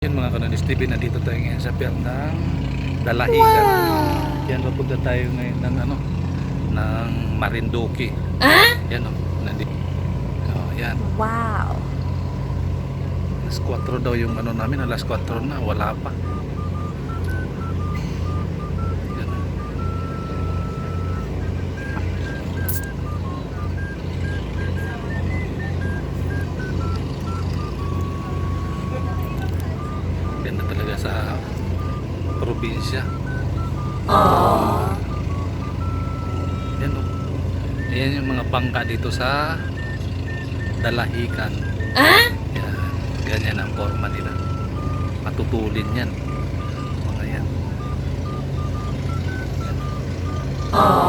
Yan mga kanonis TV, nandito tayo ngayon sa pier ng Dalahigan. Yan, papunta tayo ngayon ng ano, ng Marinduque. Ah? Yan o, nandito. Oh, yan. Wow. Alas 4 daw yung ano namin, alas 4 na, wala pa. Probinsya. Yan o. Yan yung mga bangka dito sa Dalahican. Ah? Yan. Ganyan ang forma nila. Matutulin yan. Mga yan. Ito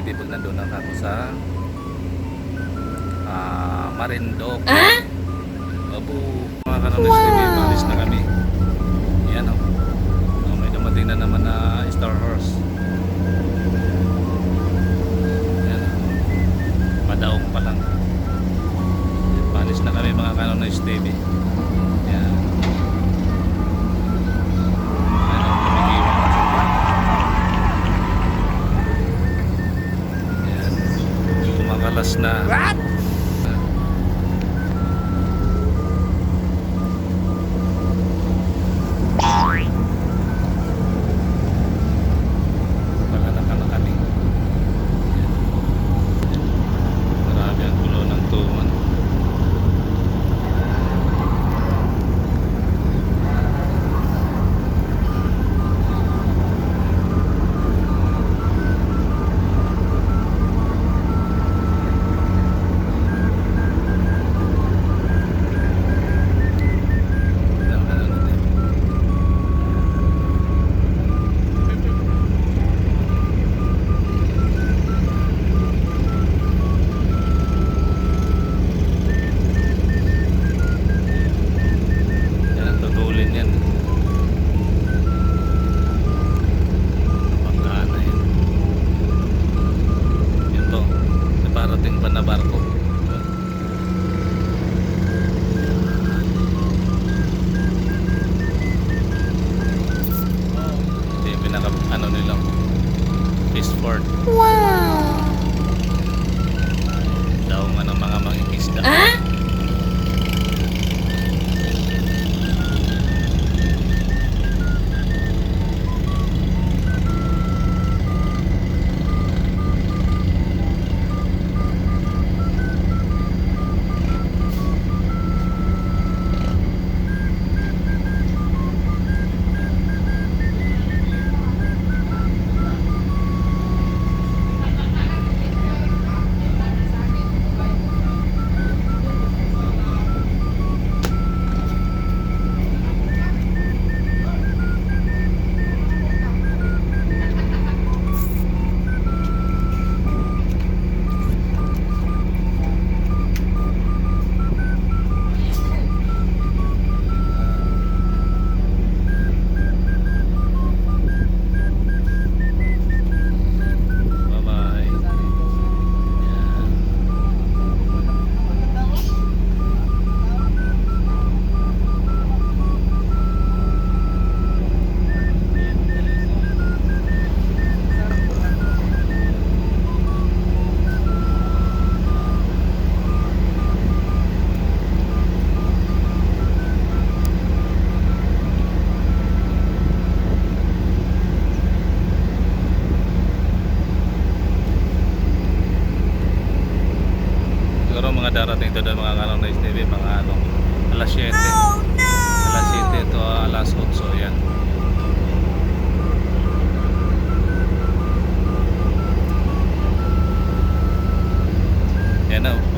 TV pag nandun na ako sa ah Marindoque. Ah? Opo, mga kanonis TV, malis na kami. Yan o. Oh, may dumating na naman na Star Horse. Yan. Padaong pa lang. Malis na kami mga kanonis TV. Yan. Na. Darating doon mga kanong na TV, mga ano, alas 7. Alas 7 to alas 8 yan. Yan na.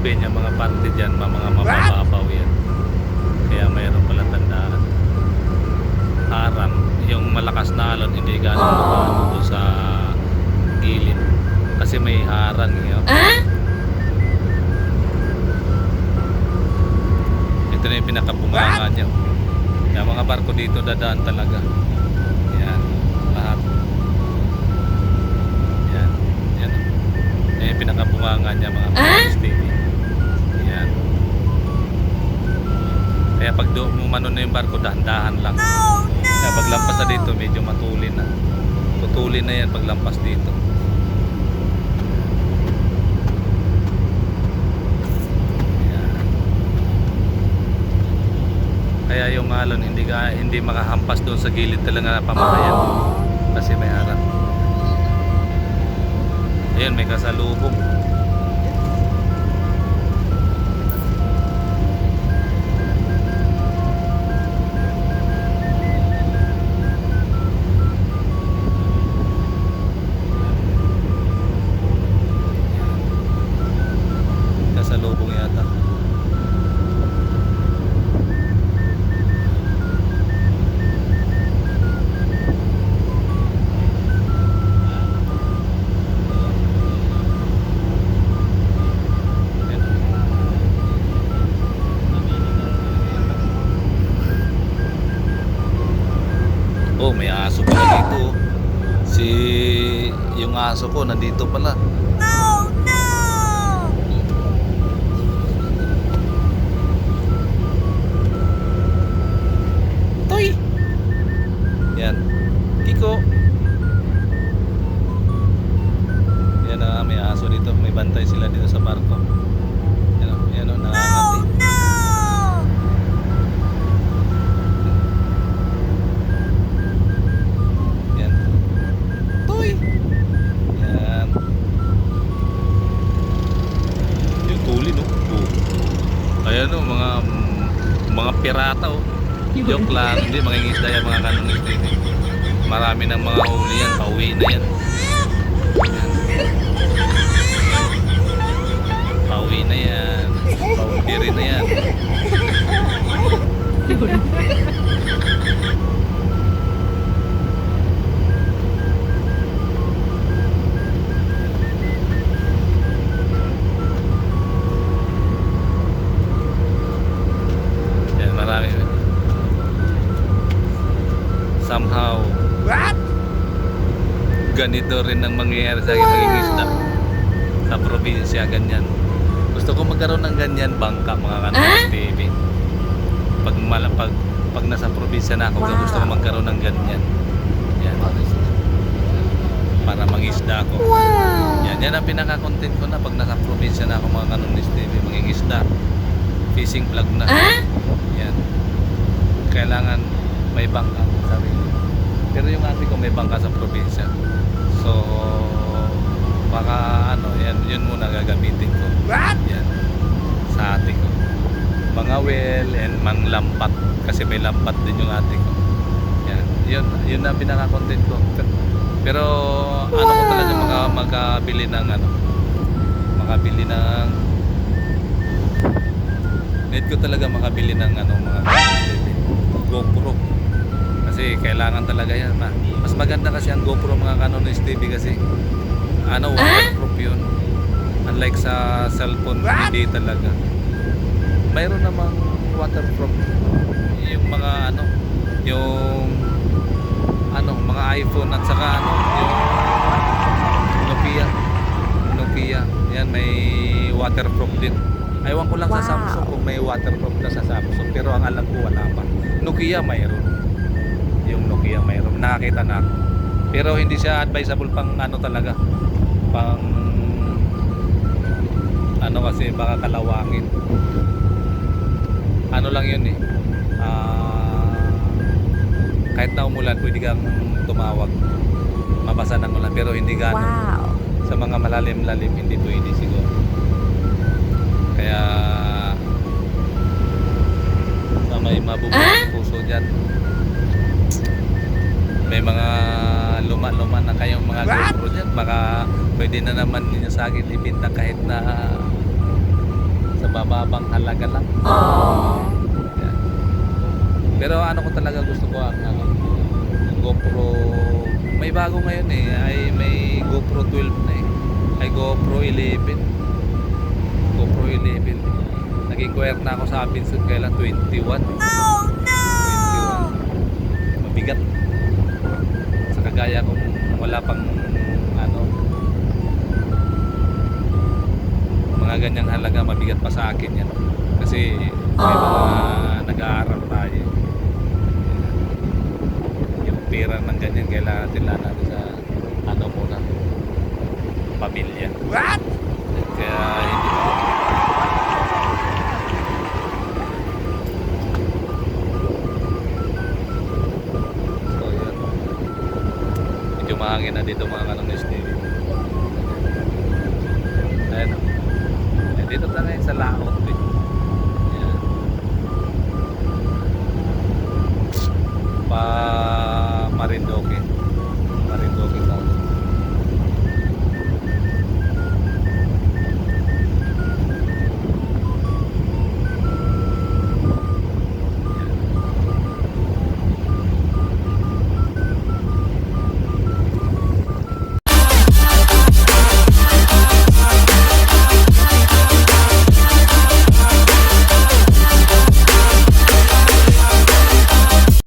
Sabihin niya mga parte dyan, mga, mga mabababaw yan. Kaya mayroon pala tandaan. Harang, yung malakas na alon, hindi gano'n mababaw doon sa gilid. Kasi may harang yun. Ito na yung pinakabunganga niya. Kaya mga barko dito dadaan talaga. Yan, lahat. Yan, yan. Yan yung pinakabunganga niya mga ah? TV. Yan. Kaya pag umano na yung barko, dahan-dahan lang. Kaya paglampas na dito, medyo matulin na. Tutulin na yan paglampas dito. Yan. Kaya yung alon hindi ka hindi makahampas doon sa gilid talaga na pamatayan. Kasi may harang. Ayun, may kasalubong. Kasalubong Oh, may aso pala dito. Si yung aso ko nandito pala. Lang, hindi mga isda yan, mga kanong. Marami ng mga huli yan, pauwi na. Yan. Somehow, ganito rin ang mangyayari sa akin maging isda. Sa probinsya, ganyan. Gusto ko magkaroon ng ganyan bangka, mga kanon TV. Pag, mala, pag, pag nasa probinsya na ako, Wow. gusto ko magkaroon ng ganyan. Yan. Para mangisda ako. Wow. Yan, yan ang pinaka-content ko na pag nasa probinsya na ako mga kanonis TV, mangingisda. Fishing vlog na. Yan. Kailangan may bangka sarili. Pero yung ate ko may bangka sa probinsya. So baka ano, yan yun muna gagamitin ko. What? Yan. Sa ate ko. Mga well and manglampat kasi may lampat din yung ate ko. Yan. Yun, yun na pinaka-content ko. Pero ano ko talaga mga magabili ng ano makabili ng need ko talaga makabili ng ano mga GoPro kasi kailangan talaga yan ma. mas maganda kasi ang GoPro mga Canon STV kasi. Ano waterproof yun. Unlike sa cellphone What? hindi talaga. Mayroon namang waterproof. Yung mga ano yung ano mga iPhone at saka ano yung Nokia. Nokia. Yan may waterproof din. Aywan ko lang sa Wow. Samsung kung may waterproof na sa Samsung pero ang alam ko wala pa. Nokia mayroon yung Nokia mayroon. Nakakita na. Ako pero hindi siya advisable pang ano talaga. Pang ano kasi baka kalawangin. Ano lang yun eh. Ah, kahit na umulan pwede kang tumawag. Mabasa ng ulan pero hindi gano'n. Wow. sa mga malalim-lalim hindi pwede siguro. Kaya sa may mabubuhay puso dyan may mga luma-luma na kayong mga? GoPro dyan baka pwede na naman ninyo sa akin ibinta kahit na sa bababang halaga lang. Yan. pero ano ko talaga gusto ko ang ano, GoPro may bago ngayon eh. Ay may GoPro 12 na eh. Ay GoPro 11 GoPro 11 naging inquire na ako sa Abinsod kailan 21 Oh may mga nag-aaral tayo yung pera ng ganyan kailangan natin lang natin sa ano muna pamilya. What? kaya hindi Medyo mahangin na dito mga